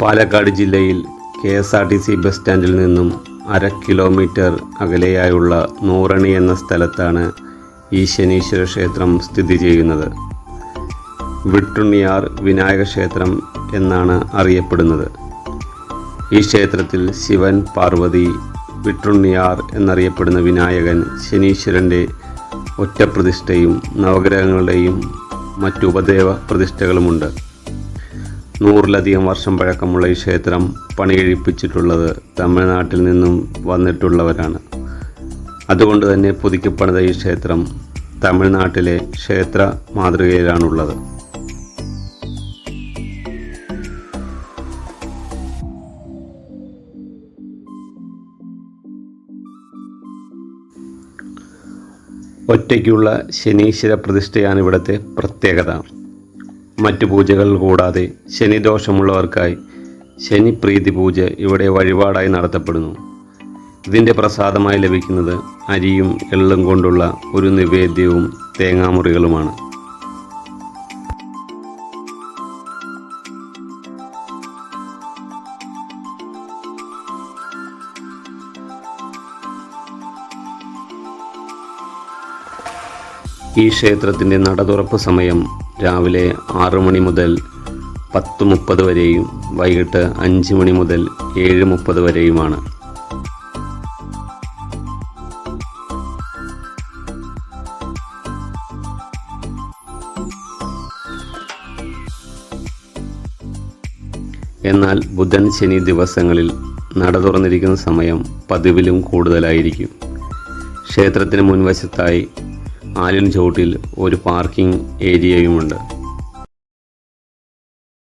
പാലക്കാട് ജില്ലയിൽ K S R T C bus സ്റ്റാൻഡിൽ നിന്നും അര കിലോമീറ്റർ അകലെയായുള്ള നൂറണി എന്ന സ്ഥലത്താണ് ഈ ശനീശ്വര ക്ഷേത്രം സ്ഥിതി ചെയ്യുന്നത്. വിട്ടുണ്ണിയാർ വിനായക ക്ഷേത്രം എന്നാണ് അറിയപ്പെടുന്നത്. ഈ ക്ഷേത്രത്തിൽ ശിവൻ പാർവതി വിട്ടുണ്ണിയാർ എന്നറിയപ്പെടുന്ന വിനായകൻ ശനീശ്വരന്റെ ഒറ്റപ്രതിഷ്ഠയും നവഗ്രഹങ്ങളുടെയും മറ്റു ഉപദേവ പ്രതിഷ്ഠകളുമുണ്ട്. നൂറിലധികം വർഷം പഴക്കമുള്ള ഈ ക്ഷേത്രം പണികഴിപ്പിച്ചിട്ടുള്ളത് തമിഴ്നാട്ടിൽ നിന്നും വന്നിട്ടുള്ളവരാണ്. അതുകൊണ്ട് തന്നെ പുതുക്കിപ്പണിത ഈ ക്ഷേത്രം തമിഴ്നാട്ടിലെ ക്ഷേത്ര മാതൃകയിലാണുള്ളത്. ഒറ്റയ്ക്കുള്ള ശനീശ്വര പ്രതിഷ്ഠയാണ് ഇവിടുത്തെ പ്രത്യേകത. മറ്റു പൂജകൾ കൂടാതെ ശനിദോഷമുള്ളവർക്കായി ശനിപ്രീതി പൂജ ഇവിടെ വഴിപാടായി നടത്തപ്പെടുന്നു. ഇതിന്റെ പ്രസാദമായി ലഭിക്കുന്നത് അരിയും എള്ളും കൊണ്ടുള്ള ഒരു നിവേദ്യവും തേങ്ങാമുറികളുമാണ്. ഈ ക്ഷേത്രത്തിന്റെ നടതുറപ്പ് സമയം രാവിലെ ആറ് മണി മുതൽ പത്ത് മുപ്പത് വരെയും വൈകിട്ട് അഞ്ച് മണി മുതൽ ഏഴ് മുപ്പത് വരെയുമാണ്. എന്നാൽ ബുധൻ ശനി ദിവസങ്ങളിൽ നട തുറന്നിരിക്കുന്ന സമയം പതിവിലും കൂടുതലായിരിക്കും. ക്ഷേത്രത്തിന് മുൻവശത്തായി ആലിൻ ചോട്ടിൽ ഒരു പാർക്കിംഗ് ഏരിയയുമുണ്ട്.